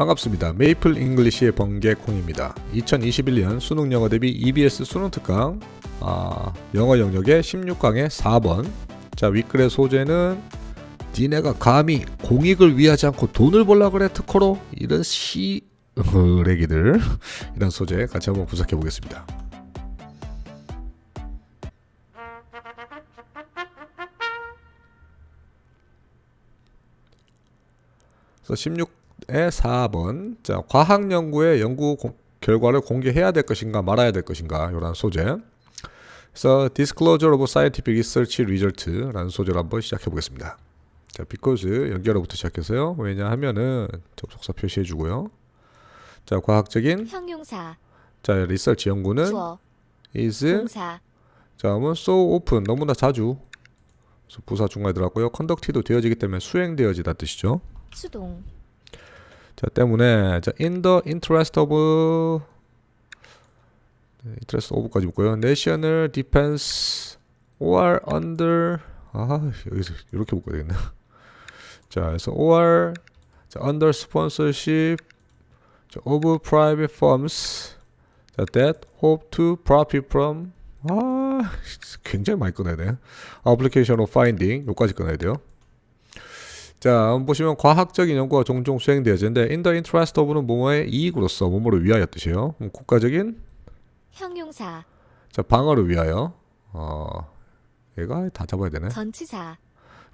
반갑습니다. 메이플 잉글리시의 번개콩입니다. 2021년 수능 영어 대비 EBS 수능 특강 아, 영어 영역의 16강의 4번 자 윗글의 소재는 니네가 감히 공익을 위하지 않고 돈을 벌라 그래 특허로 이런 시 레기들 이런 소재 같이 한번 분석해 보겠습니다. 그래서 16의 4번 자 과학 연구의 연구 고- 결과를 공개해야 될 것인가 말아야 될 것인가 이런 소재. 그래서 disclosure of scientific research result라는 소재를 한번 시작해 보겠습니다. 자, because 연결어부터 시작해서요. 왜냐하면은 접속사 표시해 주고요. 자, 과학적인 형용사 자, 리서치 연구는 주어 is 동사 자, 그러면 so often 너무나 자주 부사 중간에 들어갔고요. conduct도 되어지기 때문에 수행되어지다 뜻이죠. 수동 자 때문에 자 in the interest of 네, interest of까지 묶고요. national defense or under 아 여기서 이렇게 묶어야 되겠네. 자 그래서 or 자, under sponsorship 자, of private firms 자, that hope to profit from 아 굉장히 많이 꺼내야 돼. application of finding 요까지 꺼내야 돼요. 자, 보시면 과학적인 연구가 종종 수행되어지는데 in the interest of는 뭐뭐의 이익으로서 뭐뭐를 위하여 뜻이에요. 국가적인 형용사 자 방어를 위하여 어 얘가 다 잡아야 되네. 전치사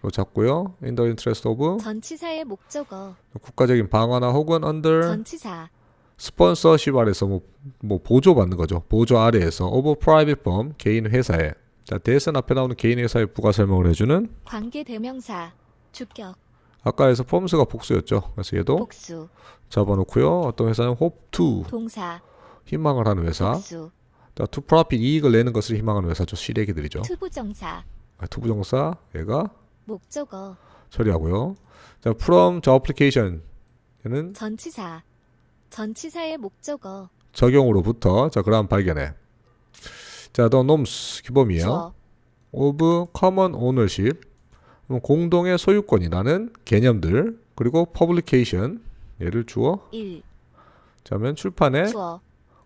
로 잡고요. in the interest of 전치사의 목적어 국가적인 방어나 혹은 under 전치사 스폰서십 아래서 뭐, 뭐 보조 받는 거죠. 보조 아래에서 of private firm 개인 회사에 자 대선 앞에 나오는 개인 회사의 부가 설명을 해주는 관계 대명사 주격 아까에서 펌스가 복수였죠. 그래서 얘도 복수 잡아놓고요. 어떤 회사는 hope to 동사 희망을 하는 회사. 복수 자, to profit 이익을 내는 것을 희망하는 회사죠. 시래기들이죠. 투부정사 아, 투부정사 얘가 목적어 처리하고요. 자, from the application 얘는 전치사 전치사의 목적어 적용으로부터 자, 그러한 발견해. 자, the norms 규범이에요. 주어 of common ownership 그럼 공동의 소유권이라는 개념들 그리고 publication 얘를 주어 1 자면 출판의 주어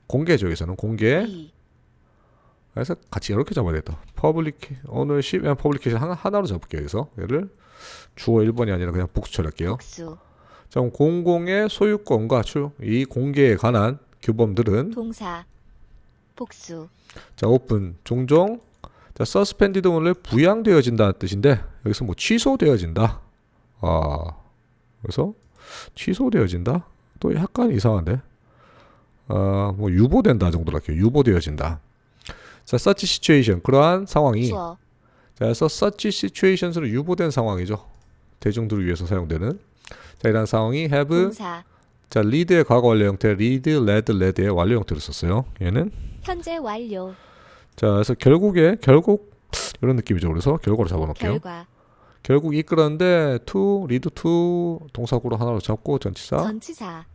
공개죠. 여기서는 공개 2 그래서 같이 이렇게 잡아야 되겠다. public ownership and publication 하나, 하나로 잡을게요. 여기서 얘를 주어 1번이 아니라 그냥 복수 처리할게요. 복수 자, 공공의 소유권과 추, 이 공개에 관한 규범들은 동사 복수 자, 오픈 종종 자, suspended 오늘 부양되어진다는 뜻인데 여기서 뭐 취소되어진다. 아, 그래서 취소되어진다. 또 약간 이상한데. 아, 뭐 유보된다 정도로 할게요. 유보되어진다. 자, such situation 그러한 상황이 자, 그래서 such situations로 유보된 상황이죠. 대중들을 위해서 사용되는. 자, 이런 상황이 have 동사 자, lead의 과거 완료 형태, lead, led, led의 완료 형태로 썼어요. 얘는 현재 완료 자, 그래서 결국에 결국 이런 느낌이죠. 그래서 결과로 잡아놓을게요. 결과 결국 이끌었는데 to, lead to 동사구로 하나로 잡고 전치사. 전치사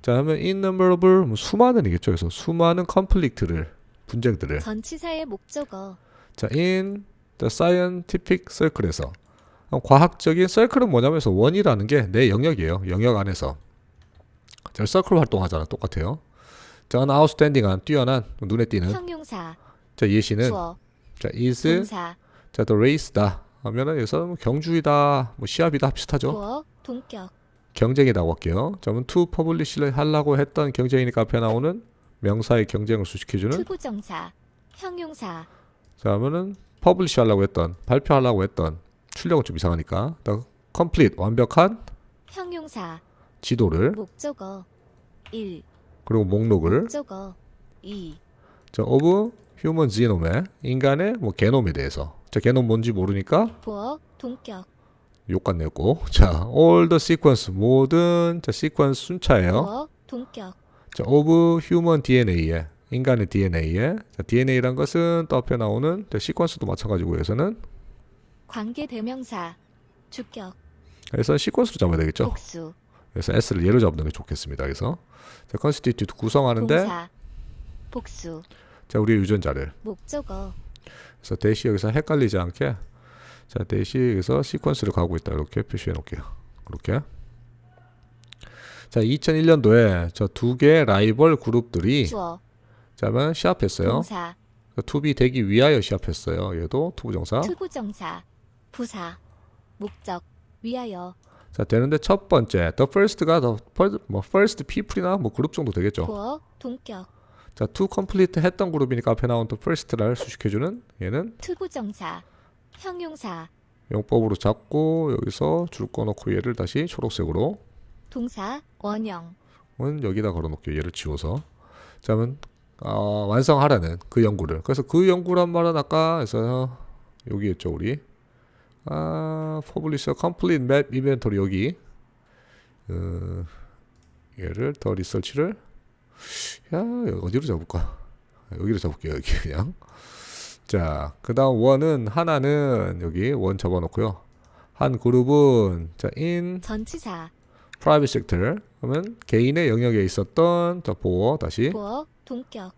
자, 하면 innumerable 뭐 수많은이겠죠. 그래서 수많은 conflict를 분쟁들을 전치사의 목적어 자, in the scientific circle에서 과학적인 circle은 뭐냐면서 원이라는 게 내 영역이에요. 영역 안에서. 자, circle 활동하잖아. 똑같아요. 자, an outstanding한 뛰어난 눈에 띄는 형용사 자, 예시는? 주어 자, is 동사. 자, the race다. 하면은 여기서 뭐 경주이다, 뭐 시합이다 비슷하죠. 주어 동격. 할게요. 자, 그러면 to publish를 하려고 했던 경쟁이니까 앞에 나오는 명사의 경쟁을 수식해주는 투부정사 형용사. 자, 그러면은 publish 하려고 했던 발표하려고 했던 출력은 좀 이상하니까. 더 complete 완벽한 형용사. 지도를. 목적어 1 그리고 목록을. 목적어 2 자, of human genome에? 인간의 뭐 게놈에 대해서. 자, 게놈 뭔지 모르니까 보어 동격. 욕간 냈고 자, all the sequence 모든 자, sequence 순차예요. 보어 동격. 자, of human DNA에 인간의 DNA에. 자, DNA란 것은 또 앞에 나오는 자, 시퀀스도 마찬가지고 여기서는 관계 대명사 주격. 그래서 시퀀스로 잡아야 되겠죠. 복수. 그래서 S를 예로 잡는 게 좋겠습니다. 그래서. 자, constitute 구성하는데 동사 복수 자, 우리의 유전자를 목적어 그래서 대시 여기서 헷갈리지 않게 자, 대시 여기서 시퀀스를 가고 있다. 이렇게 표시해 놓을게요. 이렇게 자, 2001년도에 저 두 개의 라이벌 그룹들이 주어 자면 시합했어요. 동사 투비 되기 위하여 시합했어요. 얘도 투부정사. 투부정사 부사 목적 위하여 자, 되는데 첫 번째 the first가 the first, 뭐 first people이나 뭐 그룹 정도 되겠죠. 보어 동격 자, to complete 했던 그룹이니까 앞에 나온 the first를 수식해주는 얘는 투부정사 형용사 용법으로 잡고 여기서 줄거 놓고 얘를 다시 초록색으로 동사 원형 은 여기다 걸어놓을게요. 얘를 지워서. 자, 그러면 어, 완성하라는 그 연구를. 그래서 그 연구란 말은 아까 해서 여기였죠 우리. 아, a complete map inventory 여기. 어, 얘를 더 리서치를 야 여기 어디로 잡을까? 여기로 잡을게요 여기 그냥. 자, 그 다음 원은 하나는 여기 원 잡아놓고요. 한 그룹은 자 in 전치사 private sector 그러면 개인의 영역에 있었던 자 보호 다시 보어 동격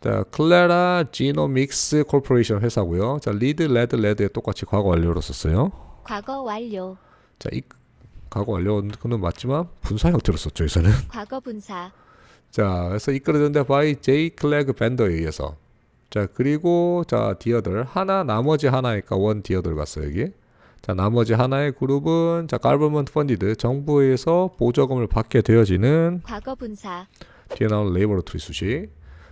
자 클레라 지노믹스 콜포레이션 회사고요. 자 리드 레드 레드에 똑같이 과거 완료로 썼어요. 과거 완료 자 이 과거 완료는 맞지만 분사 형태로 썼죠 여기서는. 과거 분사 자 그래서 이끌어졌는데 by J 클래그 밴더에 의해서 자 그리고 자 디어들 하나 나머지 하나니까 원 디어들 갔어요 여기. 자 나머지 하나의 그룹은 자 갈버먼트 펀디드 정부에서 보조금을 받게 되어지는 과거 분사 뒤에 나오는 레이버러트리 수식.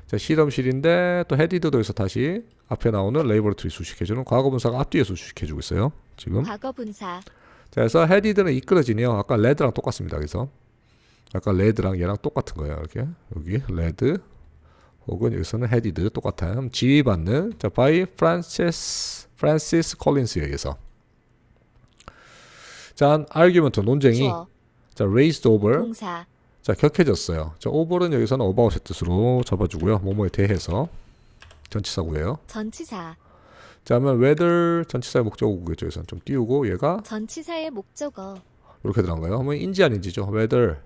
자, 실험실인데 또 헤디드도 여기서 다시 앞에 나오는 레이버러트리 수식해주는 과거 분사가 앞뒤에서 수식해주고 있어요. 지금. 과거 분사 자, 그래서 헤디드는 이끌어지네요. 아까 레드랑 똑같습니다. 그래서 아까 레드랑 얘랑 똑같은 거예요. 이렇게 여기 레드 혹은 여기서는 헤디드. 그럼 지휘받는 자, by 프란시스 프란시스 콜린스에 의해서. 자, 아르규먼트 논쟁이 주어 자, raised over 동사 자 격해졌어요. 자 오버는 여기서는 어바웃의 뜻으로 잡아주고요. 뭐뭐에 대해서 전치사구예요. 전치사 자 그러면 whether 전치사의 목적어구겠죠. 여기서는 좀 띄우고 얘가 전치사의 목적어 이렇게 들어간 거예요. 그러면 인지 아닌지죠. whether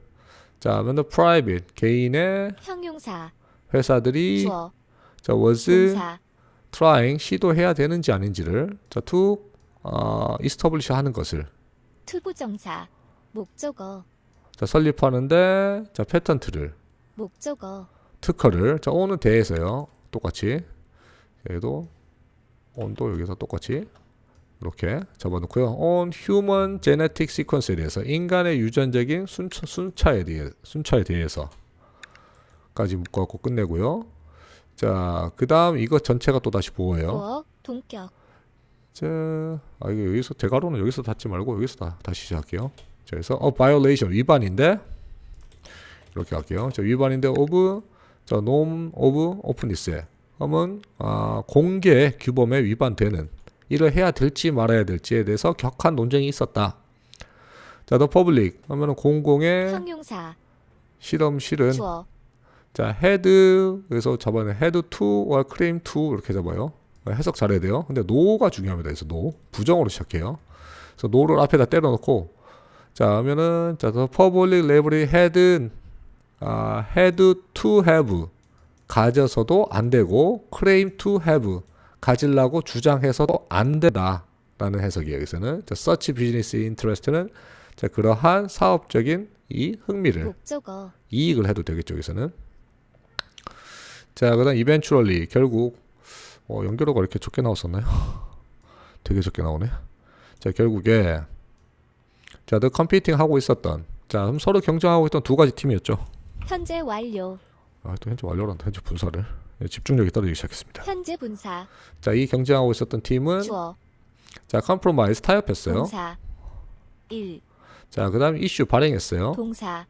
자 그러면 the private 개인의 형용사 회사들이 주어 자 was 동사 trying 시도해야 되는지 아닌지를 자 to 어, establish 하는 것을. 투부정사 목적어 자 설립하는데 자 패턴트를 목적어 특허를. 자 on은 대해서요. 똑같이. 얘도 on도 여기서 똑같이 이렇게 잡아놓고요. On human genetic sequence에 대해서 인간의 유전적인 순차, 순차에 대해 순차에 대해서까지 묶어갖고 끝내고요. 자 그다음 이거 전체가 또 다시 보호예요. 동격. 자, 아 이거 여기서 대괄호는 여기서 닫지 말고 여기서 다, 다시 시작할게요. 자, 그래서 어 violation 위반인데 이렇게 할게요. 자, 위반인데 of 자, norm of openness에. 하면 아, 공개 규범에 위반되는 일을 해야 될지 말아야 될지에 대해서 격한 논쟁이 있었다. 자, the public 하면은 공공의 형용사 실험실은 주어 자, head 그래서 잡아내 head to or claim to 이렇게 잡아요. 해석 잘해야 돼요. 근데 no가 중요합니다. 그래서 no 부정으로 시작해요. 그래서 no를 앞에다 때려놓고 자 하면은 자 the public library had 아 had to have 가져서도 안 되고 claim to have 가질라고 주장해서도 안 된다라는 해석이에요. 여기서는 business interest는 자 그러한 사업적인 이 흥미를 목적어. 이익을 해도 되겠죠 여기서는. 자 그다음 eventually 결국 어, 연결어가 이렇게 적게 나왔었나요? 되게 적게 나오네. 자 결국에 자더 컴피팅 하고 있었던 자 그럼 서로 경쟁하고 있던 두 가지 팀이었죠. 현재 완료. 아또 현재 완료란다. 현재 분사를. 예, 집중력이 떨어지기 시작했습니다. 현재 분사. 자 이 경쟁하고 있었던 팀은 주어. 자 컴프로마이즈 타협했어요. 동사. 1 자 그다음 이슈 발행했어요. 동사.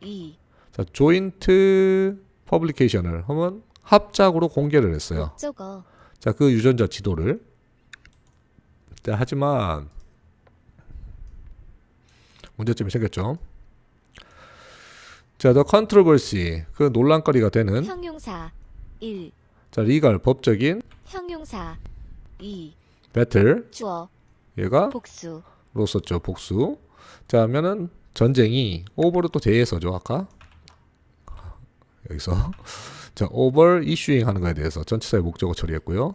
2 자 조인트 퍼블리케이션을 하면 합작으로 공개를 했어요. 목적어. 자, 그 유전자 지도를. 자, 하지만 문제점이 생겼죠. 자, the controversy 그 논란거리가 되는 형용사 1 자, 리갈 법적인 형용사. 2 배틀. 주어. 얘가 복수. 로 썼죠. 복수. 자, 하면은 전쟁이 오버를 또 대해서죠. 아까? 여기서. 자, 오버 이슈잉 하는 거에 대해서 전치사의 목적어 처리했고요.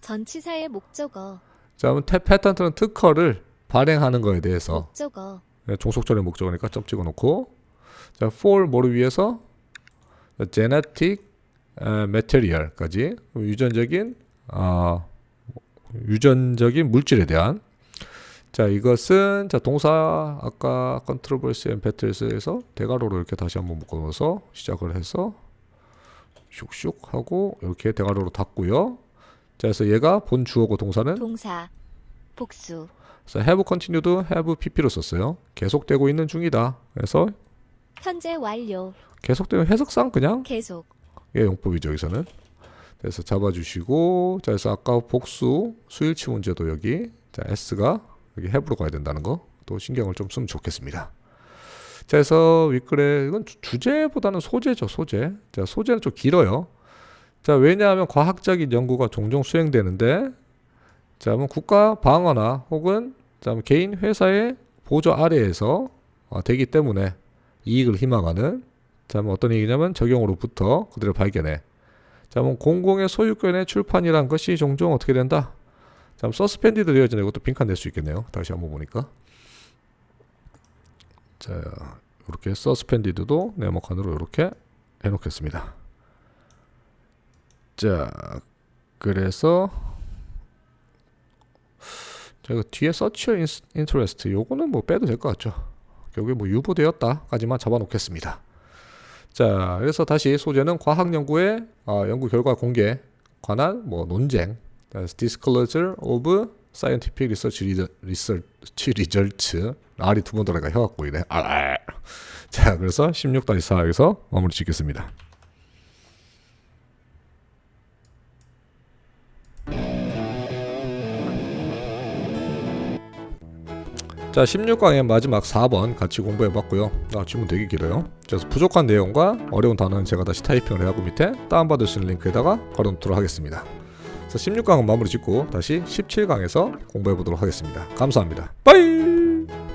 전치사의 목적어. 자, 그러면 태 패턴트는 특허를 발행하는 거에 대해서. 목적어. 네, 종속절의 목적어니까 점 찍어 놓고. 자, for 뭐를 위해서? Genetic 에, material까지 유전적인 아 유전적인 물질에 대한 자 이것은 자 동사 아까 controversy and battles에서 대괄호로 이렇게 다시 한번 묶어놓아서 시작을 해서 슉슉 하고 이렇게 대괄호로 닫고요. 자 그래서 얘가 본 주어고 동사는 동사 복수 그래서 have continued, have pp로 썼어요. 계속되고 있는 중이다. 그래서 현재 완료 계속되면 해석상 그냥 계속 예, 용법이죠 여기서는. 그래서 잡아주시고 자 그래서 아까 복수 수일치 문제도 여기 자 s가 여기 have로 가야 된다는 거 또 신경을 좀 쓰면 좋겠습니다. 자 그래서 윗글에 이건 주- 주제보다는 소재죠 소재. 자 소재는 좀 길어요. 자 왜냐하면 과학적인 연구가 종종 수행되는데 자 그러면 국가 방어나 혹은 자 개인 회사의 보조 아래에서 어, 되기 때문에 이익을 희망하는 자, 뭐 어떤 얘기냐면 적용으로부터 그들을 발견해. 자, 뭐 공공의 소유권의 출판이란 것이 종종 어떻게 된다? 자, 서스펜디드 되어지는 이것도 빈칸 낼수 있겠네요. 다시 한번 보니까. 자, 이렇게 서스펜디드도 네모칸으로 이렇게 해놓겠습니다. 자, 그래서 자, 이거 뒤에 서치 인터레스트 요거는 뭐 빼도 될 것 같죠. 결국에 뭐 유보되었다까지만 잡아놓겠습니다. 자, 그래서 다시 소재는 과학 연구의 어, 연구 결과 공개 관한 뭐 논쟁, disclosure of scientific research re- research results R이 두 번 들어가 혀가 꼬이네. 알. 자, 그래서 16-4에서 마무리 짓겠습니다. 자, 16강의 마지막 4번 같이 공부해 봤고요. 아, 질문 되게 길어요. 그래서 부족한 내용과 어려운 단어는 제가 다시 타이핑을 해하고 밑에 다운받을 수 있는 링크에다가 걸어놓도록 하겠습니다. 그래서 16강은 마무리 짓고 다시 17강에서 공부해 보도록 하겠습니다. 감사합니다. 빠이!